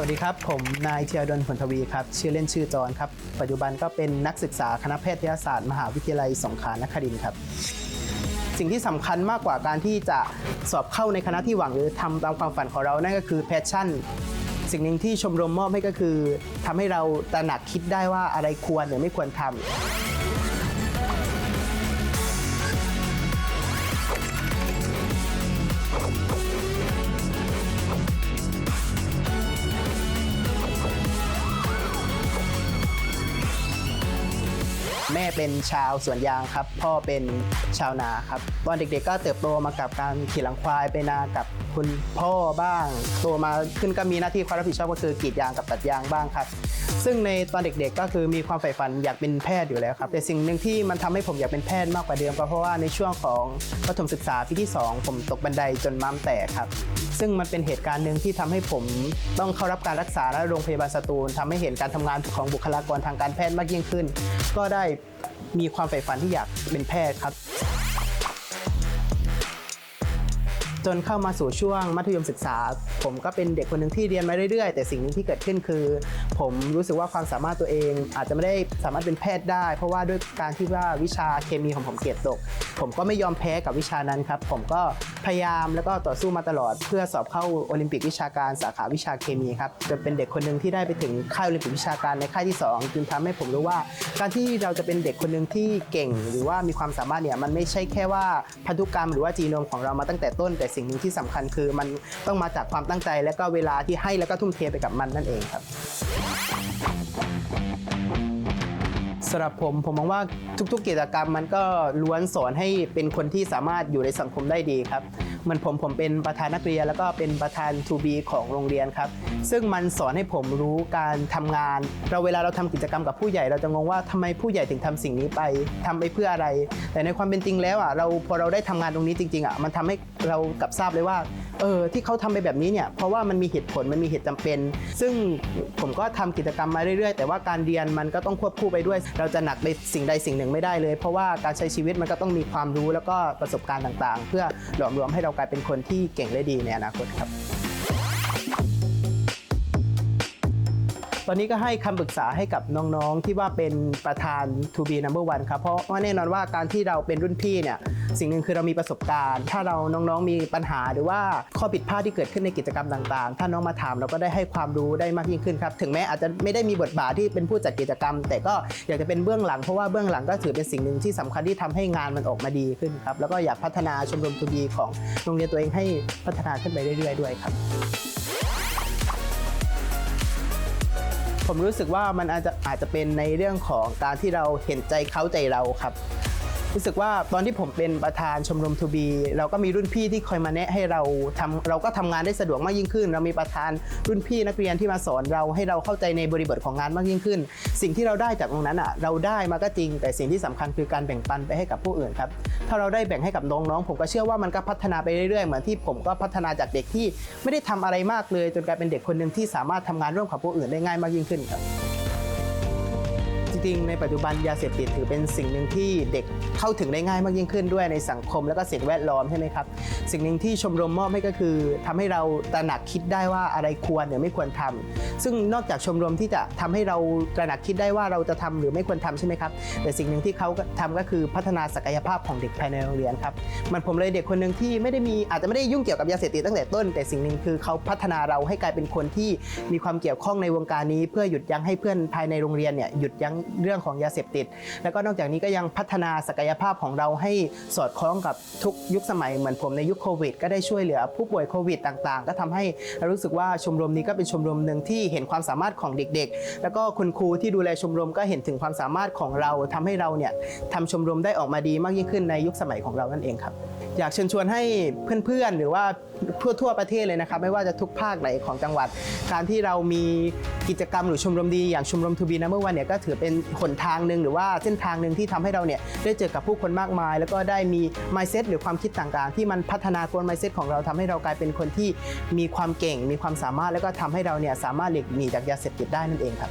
วัสดีครับ ผมนายเทียดลผลทวีครับ ชื่อเล่นชื่อจอนครับ ปัจจุบันก็เป็นนักศึกษาคณะแพทยศาสตร์ มหาวิทยาลัยสงขลานครินทร์ครับ สิ่งที่สำคัญมากกว่าการที่จะสอบเข้าในคณะที่หวังหรือทำตามความฝันของเรา นั่นก็คือแพชชั่น สิ่งหนึ่งที่ชมรมมอบให้ก็คือทำให้เราตระหนักคิดได้ว่าอะไรควรหรือไม่ควรทำ เป็นชาวสวนยางครับ พ่อเป็นชาวนาครับ ตอนเด็กๆก็เติบโตมากับการขี่หลังควายไปนากับคุณพ่อบ้าง โตมาขึ้นก็มีหน้าที่ความรับผิดชอบก็คือกรีดยางกับตัดยางบ้างครับ ซึ่งในตอนเด็กๆก็คือมีความใฝ่ฝันอยากเป็นแพทย์อยู่แล้วครับ แต่สิ่งหนึ่งที่มันทำให้ผมอยากเป็นแพทย์มากกว่าเดิมก็เพราะว่าในช่วงของประถมศึกษาปีที่ 2 ผมตกบันไดจนม้ามแตกครับ ซึ่งมันเป็นเหตุการณ์หนึ่งที่ทำให้ผมต้องเข้ารับการรักษาและโรงพยาบาลสตูลทำให้เห็นการทำงานของบุคลากรทางการแพทย์มากยิ่งขึ้น ก็ได้ มีความใฝ่ฝันที่อยากเป็นแพทย์ครับ จนเข้ามาสู่ช่วงมัธยมศึกษา ผมก็เป็นเด็กคนหนึ่งที่เรียนมาเรื่อยๆ แต่สิ่งหนึ่งที่เกิดขึ้นคือ ผมรู้สึกว่าความสามารถตัวเอง อาจจะไม่ได้สามารถเป็นแพทย์ได้ เพราะว่าด้วยการที่ว่าวิชาเคมีของผมเกรดตก ผมก็ไม่ยอมแพ้กับวิชานั้นครับ ผมก็พยายามแล้วก็ต่อสู้มาตลอด เพื่อสอบเข้าโอลิมปิกวิชาการสาขาวิชาเคมีครับจนเป็นเด็กคนหนึ่งที่ได้ไปถึงค่ายโอลิมปิกวิชาการในค่ายที่สองจึงทำให้ผมรู้ว่า การที่เราจะเป็นเด็กคนหนึ่งที่เก่ง หรือว่ามีความสามารถเนี่ยมันไม่ใช่แค่ว่าพันธุกรรมหรือว่าจีโนมของเรามาตั้งแต่ต้นแต่สิ่งหนึ่งที่สำคัญคือมันต้องมาจากความตั้งใจ และก็เวลาที่ให้แล้วก็ทุ่มเทไปกับมันนั่นเองครับสำหรับผมผมมองว่าทุกๆกิจกรรมมันก็ล้วนสอนให้เป็นคนที่สามารถอยู่ในสังคมได้ดีครับ มันผมผมเป็นประธานนักเรียน แล้วก็เป็นประธาน to be ของโรงเรียนครับ ซึ่งมันสอนให้ผมรู้การทำงาน เราเวลาเราทำกิจกรรมกับผู้ใหญ่เราจะงงว่าทำไมผู้ใหญ่ถึงทำสิ่งนี้ไปทำไปเพื่ออะไร แต่ในความเป็นจริงแล้วอะเราพอเราได้ทำงานตรงนี้จริงๆอะมันทำให้เรากลับทราบเลยว่าเออที่เขาทำไปแบบนี้เนี่ยเพราะว่ามันมีเหตุผลมันมีเหตุจำเป็น ซึ่งผมก็ทำกิจกรรมมาเรื่อยๆ แต่ว่าการเรียนมันก็ต้องควบคู่ไปด้วย เราจะหนักไปสิ่งใดสิ่งหนึ่งไม่ได้เลย เพราะว่าการใช้ชีวิตมันก็ต้องมีความรู้แล้วก็ประสบการณ์ต่างๆ เพื่อหลอมรวมให้เรากลายเป็นคนที่เก่งและดีในอนาคตครับ ตอนนี้ก็ให้คำปรึกษาให้กับน้องๆ ที่ว่าเป็นประธาน to be number one ครับ เพราะว่าแน่นอนว่าการที่เราเป็นรุ่นพี่เนี่ย สิ่งหนึ่งคือเรามีประสบการณ์ ถ้าเราน้องๆมีปัญหาหรือว่าข้อผิดพลาดที่เกิดขึ้นในกิจกรรมต่างๆ ถ้าน้องมาถามเราก็ได้ให้ความรู้ได้มากยิ่งขึ้นครับ ถึงแม้อาจจะไม่ได้มีบทบาทที่เป็นผู้จัดกิจกรรม แต่ก็อยากจะเป็นเบื้องหลังเพราะว่าเบื้องหลังก็ถือเป็นสิ่งหนึ่งที่สำคัญที่ทำให้งานมันออกมาดีขึ้นครับ แล้วก็อยากพัฒนาชมรม to be ของโรงเรียนตัวเองให้พัฒนาขึ้นไปเรื่อยๆ ด้วยครับผมรู้สึกว่ามันอาจจะอาจจะเป็นในเรื่องของการที่เราเห็นใจเขาใจเราครับ รู้สึกว่าตอนที่ผมเป็นประธานชมรมทูบีเราก็มีรุ่นพี่ที่คอยมาแนะให้เราทำเราก็ทำงานได้สะดวกมากยิ่งขึ้น เรามีประธานรุ่นพี่นักเรียนที่มาสอนเราให้เราเข้าใจในบริบทของงานมากยิ่งขึ้น สิ่งที่เราได้จากตรงนั้นอะเราได้มาก็จริง แต่สิ่งที่สำคัญคือการแบ่งปันไปให้กับผู้อื่นครับถ้าเราได้แบ่งให้กับน้องๆผมก็เชื่อว่ามันก็พัฒนาไปเรื่อยๆเหมือนที่ผมก็พัฒนาจากเด็กที่ไม่ได้ทำอะไรมากเลย จนกลายเป็นเด็กคนหนึ่งที่สามารถทำงานร่วมกับผู้อื่นได้ง่ายมากยิ่งขึ้นครับ ริง ๆ ในปัจจุบันยาเสพติดถือเป็นสิ่งหนึ่งที่เด็กเข้าถึงได้ง่ายมากยิ่งขึ้นด้วยในสังคมและก็สิ่งแวดล้อมใช่ไหมครับ สิ่งหนึ่งที่ชมรมมอบให้ก็คือทำให้เราตระหนักคิดได้ว่าอะไรควรหรือไม่ควรทำซึ่งนอกจากชมรมที่จะทำให้เราตระหนักคิดได้ว่าเราจะทำหรือไม่ควรทำใช่ไหมครับ แต่สิ่งหนึ่งที่เขาทำก็คือพัฒนาศักยภาพของเด็กภายในโรงเรียนครับมันผมเลยเด็กคนหนึ่งที่ไม่ได้มีอาจจะไม่ได้ยุ่งเกี่ยวกับยาเสพติดตั้งแต่ต้น แต่สิ่งหนึ่งคือเขาพัฒนาเราให้กลายเป็นคนที่มีความเกี่ยวข้องในวงการนี้ เพื่อหยุดยั้งให้เพื่อนภายในโรงเรียนเนี่ยหยุดยั้งเรื่องของยาเสพติด แล้วก็นอกจากนี้ก็ยังพัฒนาศักยภาพของเราให้สอดคล้องกับทุกยุคสมัยเหมือนผมในยุคโควิด ก็ได้ช่วยเหลือผู้ป่วยโควิดต่างๆ ก็ทำให้รู้สึกว่าชมรมนี้ก็เป็นชมรมหนึ่งที่เห็นความสามารถของเด็กๆ แล้วก็คุณครูที่ดูแลชมรมก็เห็นถึงความสามารถของเราทำให้เราเนี่ยทำชมรมได้ออกมาดีมากยิ่งขึ้นในยุคสมัยของเรานั่นเองครับ อยากเชิญชวนให้เพื่อนๆ หรือว่าทั่วทั่วประเทศเลยนะครับ ไม่ว่าจะทุกภาคไหนของจังหวัด การที่เรามีกิจกรรมหรือชมรมดีอย่างชมรมทูบีนัมเบอร์วันเนี่ยก็ถือเป็นหนทางหนึ่งหรือว่าเส้นทางหนึ่งที่ทำให้เราเนี่ยได้เจอกับผู้คนมากมาย แล้วก็ได้มี mindset หรือความคิดต่างๆ ที่มันพัฒนากล mindset ของเราทำให้เรากลายเป็นคนที่มีความเก่ง มีความสามารถแล้วก็ทำให้เราเนี่ยสามารถหลีกหนีจากยาเสพติดได้นั่นเองครับ